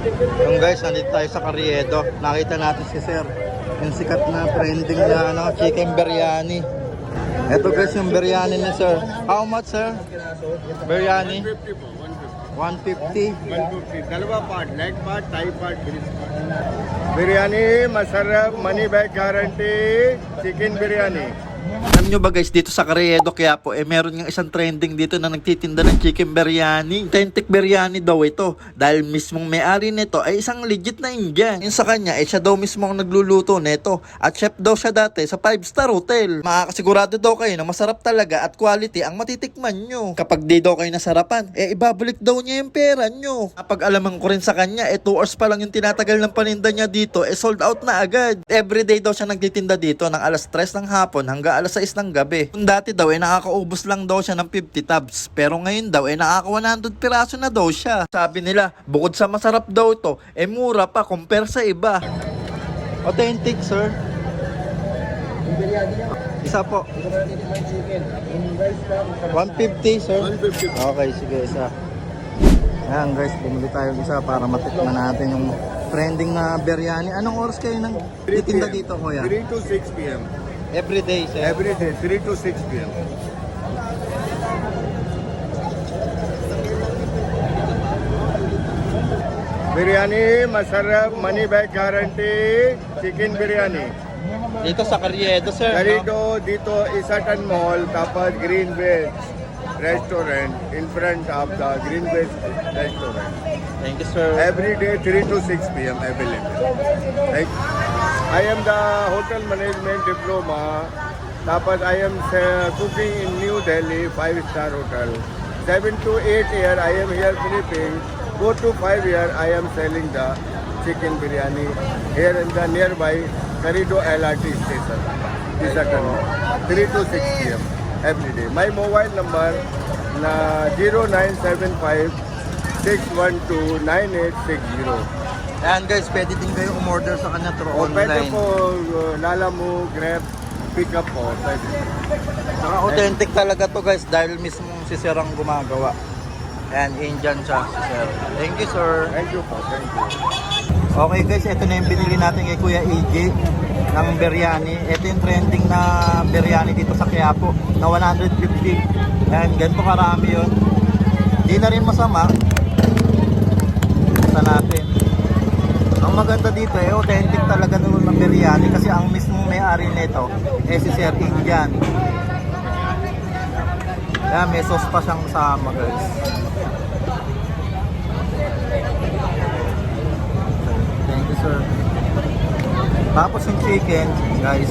Yung guys, nandito tayo sa Carriedo. Nakita natin si Sir. Yung sikat na trending na ano, chicken biryani. Ito guys, yung biryani ni Sir. How much, Sir? Biryani? 150. 150 dalawa part leg part thigh part grease part biryani masarap money back guarantee chicken biryani Alam nyo ba guys, dito sa Carriedo kaya po, eh meron ng isang trending dito na nagtitinda ng chicken biryani. Authentic biryani daw ito. Dahil mismong may-ari nito ay isang legit na Indian. Yung sa kanya, eh siya daw mismo ang nagluluto nito. At chef daw siya dati sa 5-star hotel. Makakasigurado daw kayo na masarap talaga at quality ang matitikman nyo. Kapag di daw kayo nasarapan, eh ibabalik daw niya yung pera nyo. Kapag alaman ko rin sa kanya, eh 2 hours pa lang yung tinatagal ng paninda niya dito, eh sold out na agad. Everyday daw siya nagtitinda dito ng alas 3 ng hapon hanggang alas 6 ng gabi. Kung dati daw, eh nakakaubos lang daw siya ng 50 tabs. Pero ngayon daw, eh nakaka 100 piraso na daw siya. Sabi nila, bukod sa masarap daw ito, eh mura pa compare sa iba. Authentic, sir. Isa po. 150, sir. 150 Okay, sige, isa. Ayan guys, bumili tayo isa para matikman natin yung trending na biryani. Anong oras kayo nang titinda dito, kuya? 3 to 6 p.m. Every day, sir. Every day, 3 to 6 p.m. Biryani मसरफ money bag guarantee chicken biryani ये तो सकरी है तो सर करी तो दी तो इसाटन mall Tapas green base restaurant in front of the green base restaurant thank you sir every day three to six P M available thank you I am the hotel management diploma. Tapos I am uh, cooking in New Delhi, five star hotel. Seven to eight year I am here Philippines. Four to five year I am selling the chicken biryani here in the nearby Carido LRT station. Isatan. 3 to 6 p.m. every day. My mobile number na 0975 612-9860. Ayan guys, pwede din kayo umorder sa kanya through O pwede online. po uh, Grab, pick up po. Pwede. Saka authentic talaga to guys dahil mismo si Sir ang gumagawa. Ayan, Indian siya si Sir. Thank you, sir. Thank you po. Thank you. Okay guys, ito na yung binili natin kay Kuya AJ ng biryani. Ito yung trending na biryani dito sa Quiapo na 150. Ayan, ganito karami yun. Hindi na rin masama. Basta natin. Ang maganda dito eh, authentic talaga naman ng biryani kasi ang mismong may-ari nito eh si Sir Indian. Kaya may sauce pa siyang kasama guys. Thank you, sir. Tapos yung chicken, guys.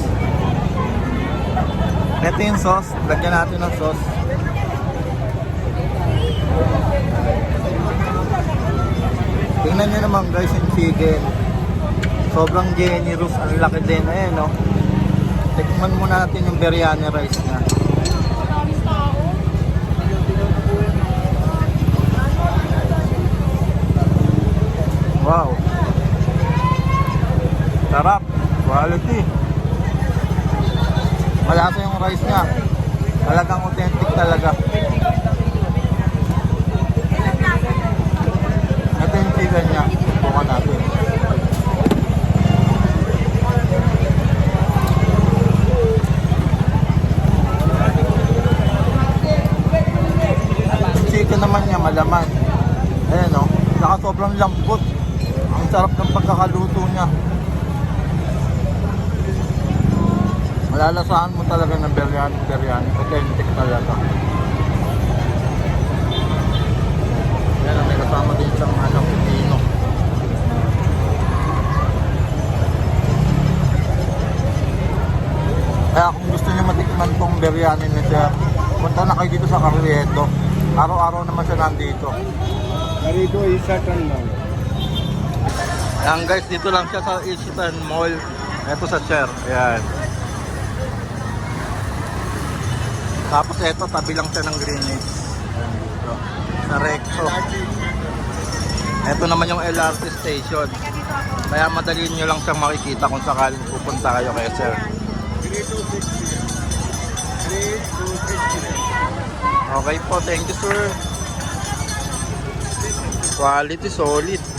Ito yung sauce. Lagyan natin ng sauce. Tingnan nyo naman guys yung chicken. Sobrang generous. Ang laki din. Ayan, no? Tikman muna natin yung biryani rice niya. Wow. Sarap. Quality. Malasa yung rice niya. Talagang authentic talaga. Ito yung chicken niya. Bukan natin. Yung chicken malaman. Ayan o. Saka sobrang lambot. Ang sarap ng pagkakaluto niya. Malalasahan mo talaga ng biryani, biryani. Authentic talaga. Yan, may kasama din siyang ano, pipino. Kaya kung gusto niyo matikman tong biryani ni Sir, punta na kayo dito sa Carriedo. Araw-araw naman siya nandito. Narito Isitan Mall. Yan guys, dito lang siya sa Isitan Mall. Ito sa chair. Ayan. Tapos ito, tabi lang siya ng Greenwich. Ayan dito. Sa Recto. Ito naman yung LRT station. Kaya madali nyo lang siyang makikita kung sakaling pupunta kayo kay sir. 3260. 3260. Okay po, thank you sir. Quality solid.